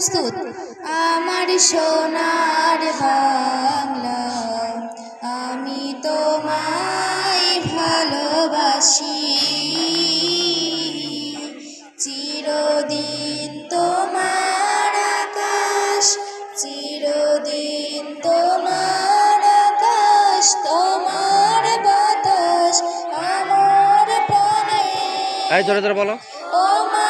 প্রস্তুত। আমার সোনার বাংলা আমি তোমায় ভালোবাসি। চিরদিন তোমার আকাশ চিরদিন তোমার আকাশ তোমার বাতাস আমার প্রাণে। এই জোরে জোরে বলো। ও মায়া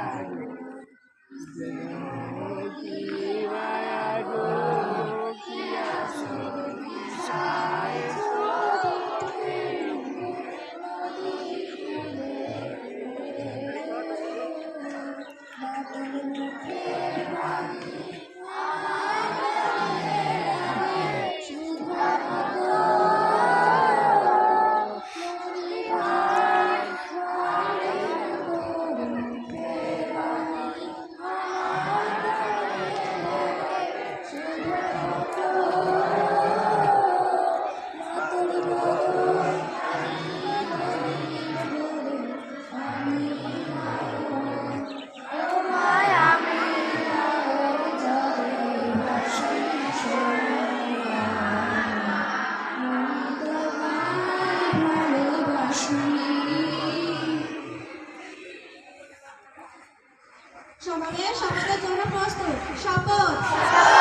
সমানে শপথের জন্য প্রস্তুত। শপথ।